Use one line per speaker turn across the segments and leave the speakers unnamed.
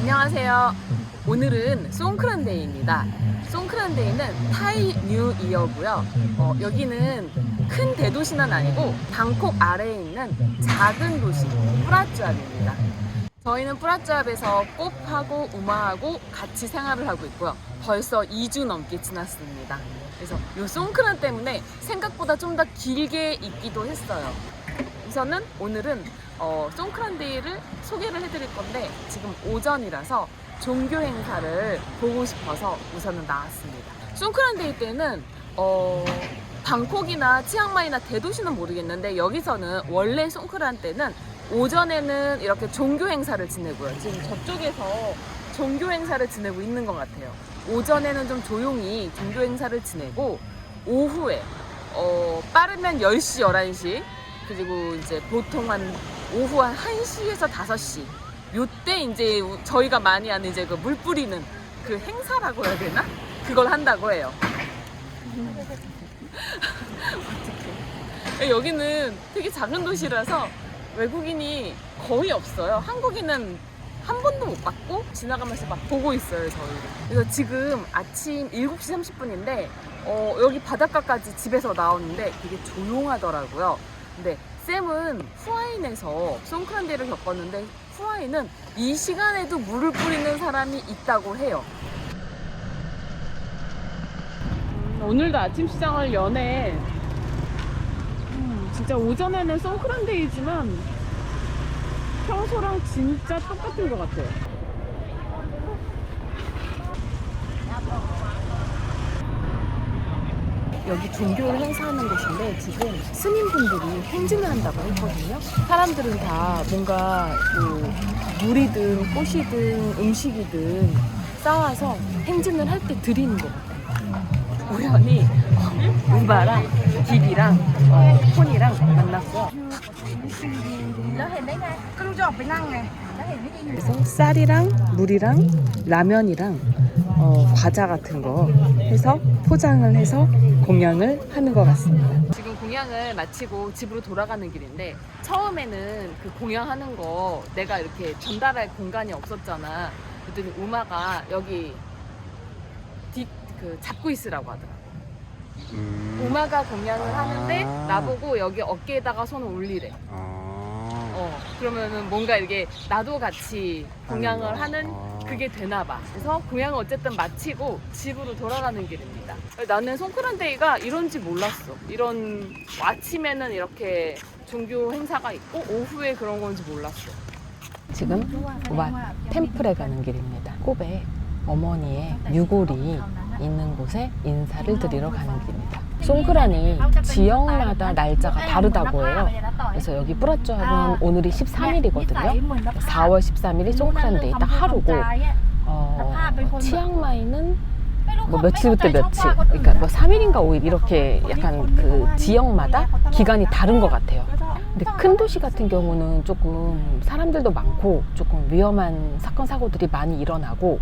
안녕하세요. 오늘은 송크란데이입니다. 송크란데이는 타이 뉴 이어고요. 어, 여기는 큰 대도시는 아니고 방콕 아래에 있는 작은 도시 뿌라쭈압입니다. 저희는 뿌라쭈압에서 꽃하고 우마하고 같이 생활을 하고 있고요. 벌써 2주 넘게 지났습니다. 그래서 이 송크란 때문에 생각보다 좀 더 길게 있기도 했어요. 우선은 오늘은 어, 송크란데이를 소개를 해드릴 건데 지금 오전이라서 종교 행사를 보고 싶어서 우선은 나왔습니다. 송크란데이 때는 어, 방콕이나 치앙마이나 대도시는 모르겠는데 여기서는 원래 송크란 때는 오전에는 이렇게 종교 행사를 지내고요. 지금 저쪽에서 종교 행사를 지내고 있는 것 같아요. 오전에는 좀 조용히 종교 행사를 지내고 오후에 어, 빠르면 10시, 11시 그리고 이제 보통 한 오후 한 1시에서 5시 요때 이제 저희가 많이 하는 이제 그 물 뿌리는 그 행사라고 해야 되나? 그걸 한다고 해요. 어떡해. 여기는 되게 작은 도시라서 외국인이 거의 없어요. 한국인은 한 번도 못 봤고 지나가면서 막 보고 있어요 저희를. 그래서 지금 아침 7시 30분인데 어, 여기 바닷가까지 집에서 나오는데 되게 조용하더라고요. 근데 쌤은 후아인에서 송크란데를 겪었는데 후아인은 이 시간에도 물을 뿌리는 사람이 있다고 해요. 음, 오늘도 아침 시장을 연해. 음, 진짜 오전에는 송크란데이지만 평소랑 진짜 똑같은 것 같아요. 여기 종교를 행사하는 곳인데 지금 스님분들이 행진을 한다고 했거든요. 사람들은 다 뭔가 뭐 물이든 꽃이든 음식이든 쌓아서 행진을 할 때 드리는 것 같아요. 우연히 우바랑 딥이랑 어, 폰이랑 만났어요. 그래서 쌀이랑 물이랑 라면이랑 어, 과자 같은 거 해서 포장을 해서 공양을 하는 것 같습니다. 지금 공양을 마치고 집으로 돌아가는 길인데 처음에는 그 공양하는 거 내가 이렇게 전달할 공간이 없었잖아. 그랬더니 우마가 여기 뒷, 그 잡고 있으라고 하더라고.
음.
우마가 공양을
아.
하는데 나보고 여기 어깨에다가 손을 올리래.
아.
어, 그러면은 뭔가 이게 나도 같이 공양을
하는 아.
그게 되나 봐. 그래서 공양을 어쨌든 마치고 집으로 돌아가는 길입니다. 나는 송크란데이가 이런지 몰랐어. 이런 아침에는 이렇게 종교 행사가 있고 오후에 그런 건지 몰랐어. 지금 와 템플에 가는 길입니다. 꼽에 어머니의 유골이 있는 곳에 인사를 드리러 가는 길입니다. 송크란이 지역마다 날짜가 다르다고 해요. 그래서 여기 뿌라쭈압은 오늘이 13일이거든요. 4월 13일이 송크란 데이 딱 하루고 어, 치앙마이는 뭐 며칠부터 며칠 그러니까 뭐 3일인가 5일 이렇게 약간 그 지역마다 기간이 다른 것 같아요. 근데 큰 도시 같은 경우는 조금 사람들도 많고 조금 위험한 사건 사고들이 많이 일어나고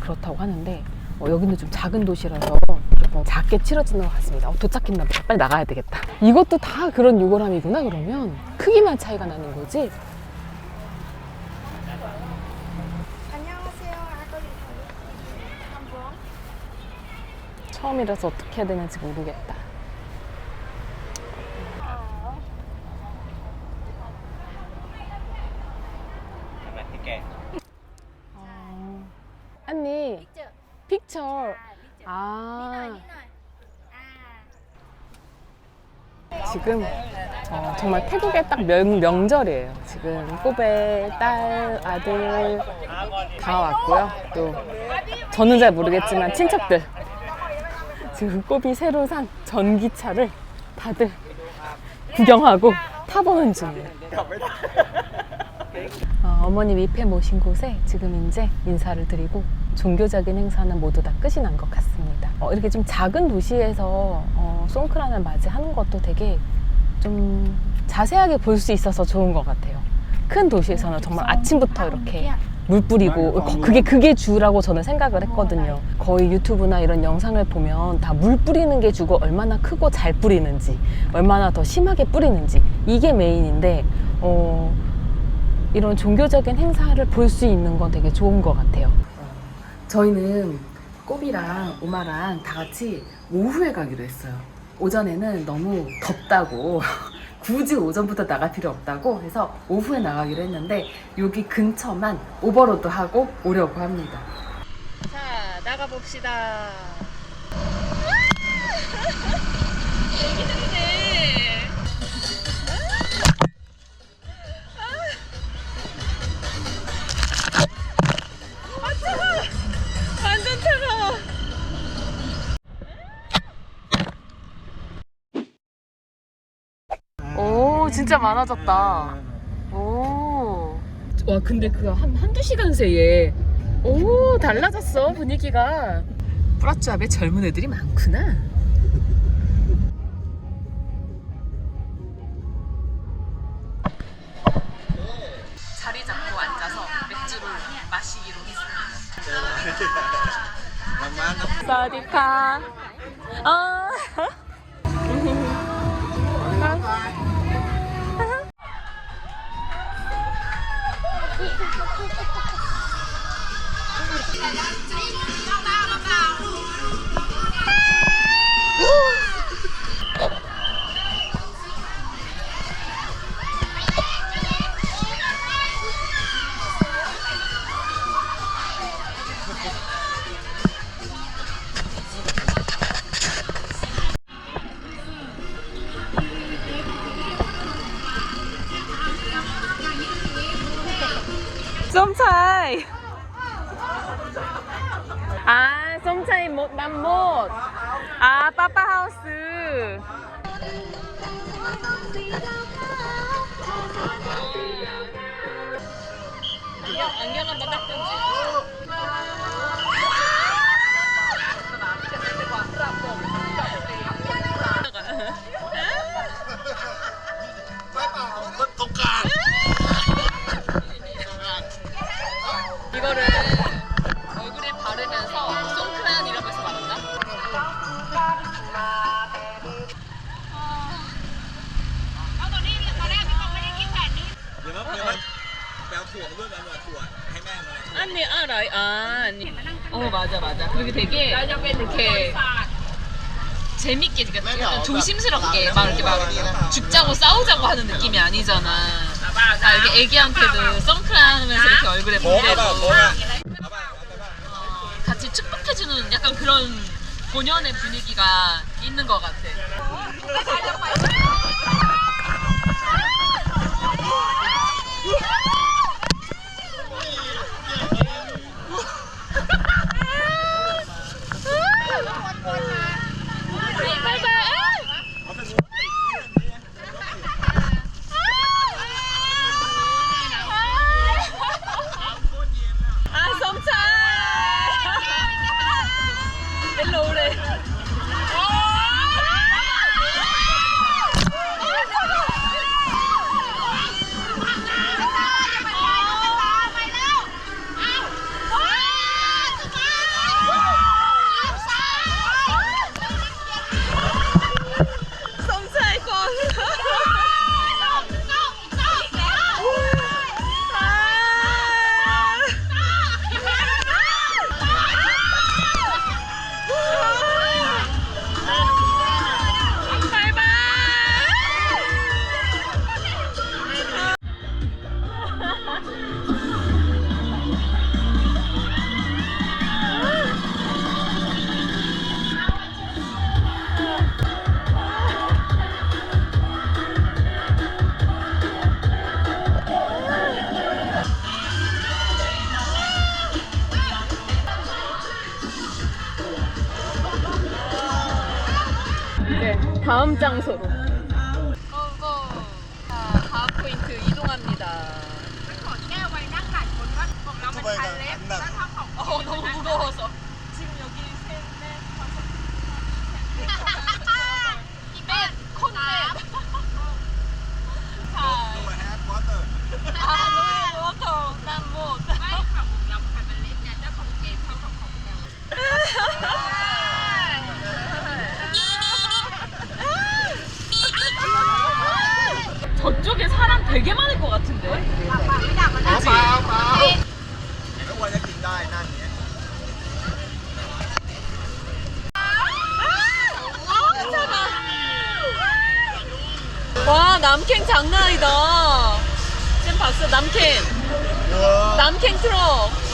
그렇다고 하는데 어, 여기는 좀 작은 도시라서 조금 작게 치러지는 것 같습니다. 어, 도착했나 봐. 빨리 나가야 되겠다. 이것도 다 그런 유골함이구나 그러면 크기만 차이가 나는 거지.
안녕하세요. 한번
처음이라서 어떻게 해야 되는지 모르겠다. 어, 언니,
픽처.
픽처.
아.
지금 어, 정말 태국의 딱 명, 명절이에요. 지금 꼬배 딸, 아들 다 왔고요. 또 저는 잘 모르겠지만 친척들 지금 꼬비 새로 산 전기차를 다들 구경하고 타보는 중이에요. 어, 어머님 입회 모신 곳에 지금 이제 인사를 드리고 종교적인 행사는 모두 다 끝이 난 것 같습니다. 어, 이렇게 좀 작은 도시에서 어, 송크란을 맞이하는 것도 되게 좀 자세하게 볼 수 있어서 좋은 것 같아요. 큰 도시에서는 정말 아침부터 이렇게 물 뿌리고 거- 그게 그게 주라고 저는 생각을 했거든요. 거의 유튜브나 이런 영상을 보면 다 물 뿌리는 게 주고 얼마나 크고 잘 뿌리는지 얼마나 더 심하게 뿌리는지 이게 메인인데 어 이런 종교적인 행사를 볼 수 있는 건 되게 좋은 것 같아요. 저희는 꼬비랑 오마랑 다 같이 오후에 가기로 했어요. 오전에는 너무 덥다고 굳이 오전부터 나갈 필요 없다고 해서 오후에 나가기로 했는데 여기 근처만 오버로드 하고 오려고 합니다. 자 나가 봅시다. 완전 진짜 많아졌다. 오. 와, 근데 그 한, 한두 시간 사이에. 오, 달라졌어, 분위기가. 프라츠압에 젊은 애들이 많구나. 자리 잡고 앉아서 맥주를 마시기로 했습니다. 사디카. 아. 언니 알아? 아, 아니. 어 맞아 맞아. 그리고 되게 이렇게 재밌게 그러니까 조심스럽게 막 이렇게 막 죽자고 싸우자고 하는 느낌이 아니잖아. 아, 이렇게 애기한테도 선크라면서 이렇게 얼굴에 문대고 어, 같이 축복해주는 약간 그런 본연의 분위기가 있는 것 같아. 아, 다음 장소로. 고고. 자, 다음 포인트 이동합니다. 어, 너무 무거워서. 지금 여기 셋, 넷, 다섯. 넷, 콘넷. 자, 아, 너무 워터. 난 못. 저쪽에 사람 되게 많을 것 같은데? 와 남캠 장난 아니다. 쌤 봤어 남캠.
우와.
남캠 트럭.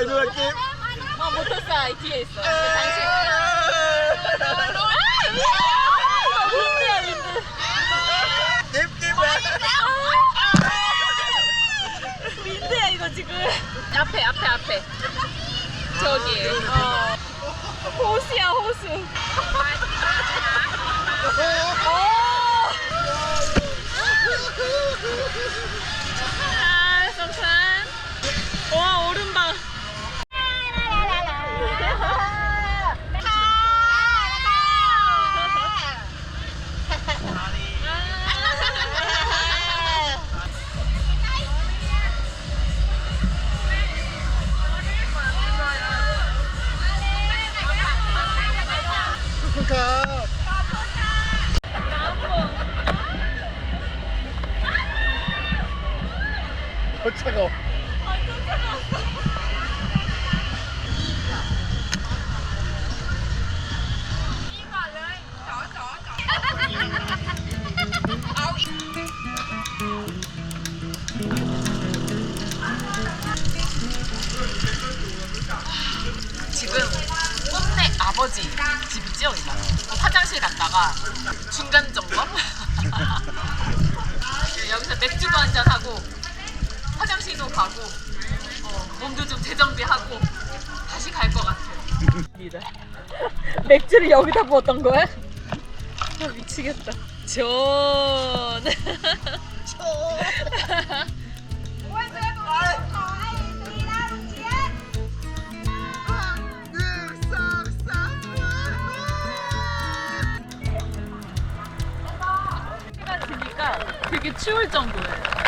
이
누나께.
어, 모터사 뒤에 있어.
그
당신. 앞에 앞에 앞에 저기 어. 호수야 호수 오! 아, 와, 오른방. 갔다가 중간 점검? 여기서 맥주도 한잔 하고 화장실도 가고 어, 몸도 좀 재정비하고 다시 갈 것 같아요. 맥주를 여기다 부었던 거야? 아, 미치겠다. 전. 해 되게 추울 정도예요